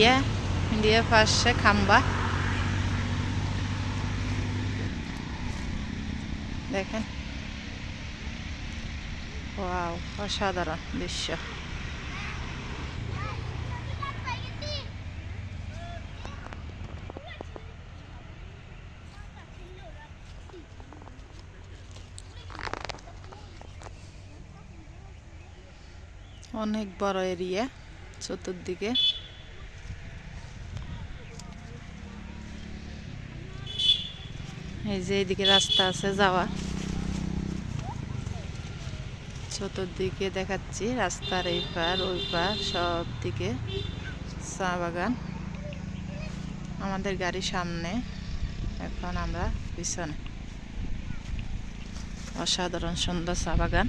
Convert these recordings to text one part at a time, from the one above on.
India India পাশে খাম্বা দেখেন ওয়াও অসাধারণ দৃশ্য। অনেক বড় এরিয়া চতুর্দিকে। এই যে এইদিকে রাস্তা আছে যাওয়া। চতুর্দিকে দেখাচ্ছি রাস্তার এই পার, ওই পার, সব দিকে চা বাগান। আমাদের গাড়ি সামনে, এখন আমরা পিছনে। অসাধারণ সুন্দর চা বাগান।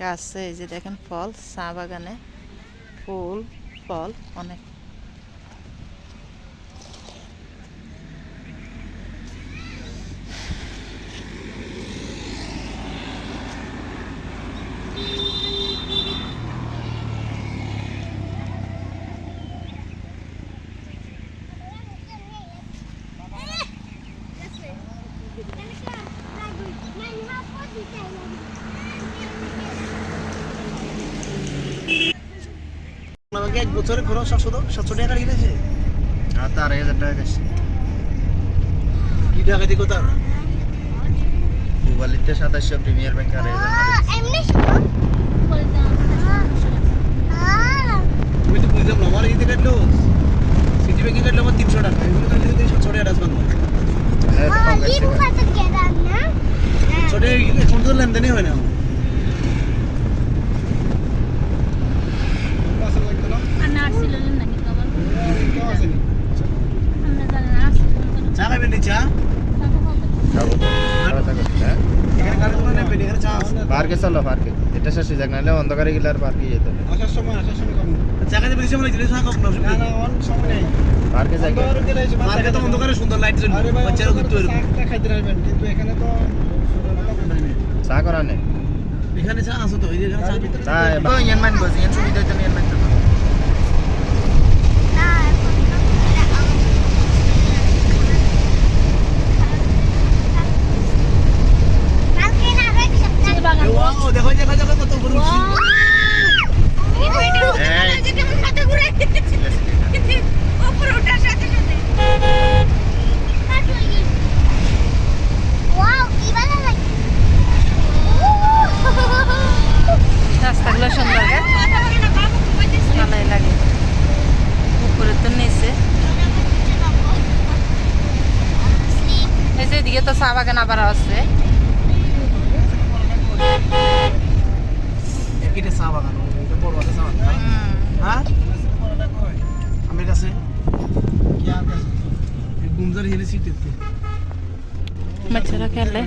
গাছে এই যে দেখেন ফল, চা বাগানে ফুল, ফল অনেক আমাকে এক বছরে খরচ সাতশো সাতশো টাকা কিনেছে। আর তো আড়াই হাজার টাকা গেছে কি টাকা দিয়ে কোথাও মোবাইলতে সাতাশশো প্রিমিয়ার ব্যাংক আড়াই হাজার তুমি তো বুঝলাম আমার ইতে কাটলো। সিটি ব্যাংকে কাটলো আমার তিনশো টাকা। এগুলো কাটলে যদি সাতশো টাকা সাতশো টাকা এখন তো লেনদেনই হয় না চা খাবেন চা খাব তো হ্যাঁ এখানে কারও কোনো নেবেন এখানে চা আছে। পার্কে চলো পার্কে। এটা শেষ হয়ে যাক নাহলে অন্ধকারে গেলে আর পার্কে যেতে হবে। আসার সময় আসার সময় কম। চা বেশি সময় লাগছে চা খাব না না না অন সময় নেই। পার্কে যাই। মার্কেট তো অন্ধকারে সুন্দর লাইট জ্বলবে। বাচ্চারা ঘুরতে পারবে খাইতে পারবেন কিন্তু এখানে তো চা করা নেই। এখানে চা আছে তো এই যে এখানে চা বিতরণ তাই ইয়ান মান বস ইয়ান সুবিধা হইতো ইয়ান মান ওয়াও দেখো দেখো দেখো কত বড় রাস্তাগুলো সুন্দর গে? ভালোই লাগে উপরে তো নিচে এই যে এদিকে তো চা বাগান আবার আছে এটা চা বাগান বড় আছে চা বাগান হ্যাঁ আমার কাছে গুমজার হিলে সিট খেলে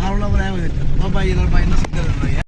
হয় হয় বাবা এর বাইনা সিট